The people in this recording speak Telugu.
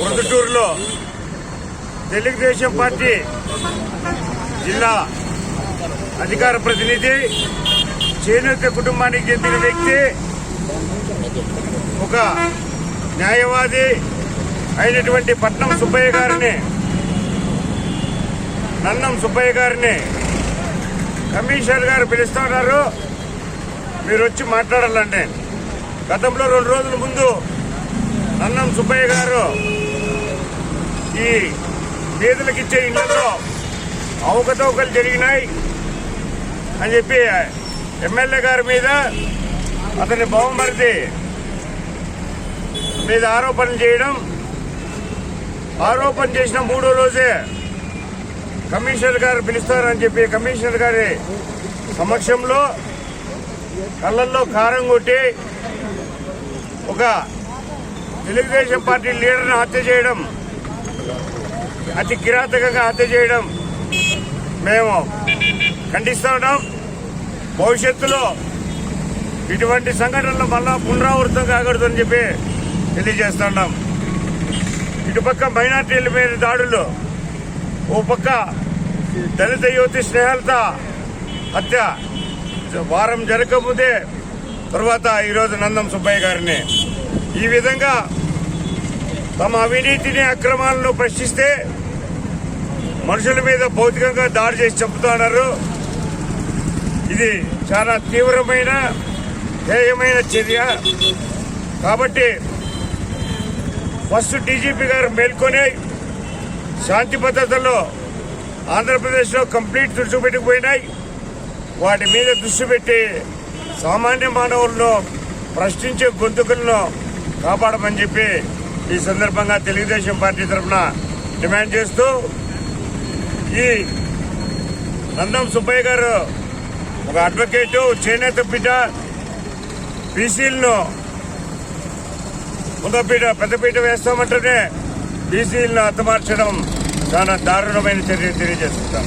పొందుటూరులో తెలుగుదేశం పార్టీ జిల్లా అధికార ప్రతినిధి చేనేత కుటుంబానికి చెందిన వ్యక్తి ఒక న్యాయవాది అయినటువంటి పట్నం సుబ్బయ్య గారిని నన్నం సుబ్బయ్య గారిని కమిషనర్ గారు పిలుస్తున్నారు. మీరు వచ్చి మాట్లాడాలండి. గతంలో రెండు రోజుల ముందు అన్నం సుబ్బయ్య గారు ఈ పేదలకు ఇచ్చే ఇళ్ళలో అవకతవకలు జరిగినాయి అని చెప్పి ఎమ్మెల్యే గారి మీద అతని బహుమరిది మీద ఆరోపణలు చేయడం ఆరోపణ చేసిన మూడో రోజే కమిషనర్ గారు పిలుస్తారని చెప్పి కమిషనర్ గారి సమక్షంలో కళ్ళల్లో కారం కొట్టి ఒక తెలుగుదేశం పార్టీ లీడర్ను హత్య చేయడం అతి కిరాతకంగా హత్య చేయడం మేము ఖండిస్తూ ఉన్నాం. భవిష్యత్తులో ఇటువంటి సంఘటనలు మళ్ళా పునరావృతం కాకూడదని చెప్పి తెలియజేస్తున్నాం ఇటుపక్క మైనార్టీల మీద దాడులు ఓ పక్క దళిత యువతి స్నేహలత హత్య. వారం జరగకముందే తర్వాత ఈరోజు నందం సుబ్బయ్య గారిని. ఈ విధంగా తమ అవినీతిని అక్రమాలను ప్రశ్నిస్తే మనుషుల మీద భౌతికంగా దాడి చేసి చంపుతున్నారు ఇది చాలా తీవ్రమైన హేయమైన చర్య. కాబట్టి ఫస్ట్ డీజీపీ గారు మేల్కొని శాంతి భద్రతల్లో ఆంధ్రప్రదేశ్లో కంప్లీట్ దృష్టి పెట్టిపోయినాయి వాటి మీద దృష్టి పెట్టి సామాన్య మానవులను ప్రశ్నించే గొంతుకులను కాపాడమని చెప్పి ఈ సందర్భంగా తెలుగుదేశం పార్టీ తరఫున డిమాండ్ చేస్తూ ఈ నందం సుబ్బయ్య గారు ఒక అడ్వకేట్ చేనేత పీఠ బీసీలను ముందపీట పెద్దపీట వేస్తామంటేనే బీసీలను హతమార్చడం చాలా దారుణమైన చర్య తెలియజేస్తున్నాం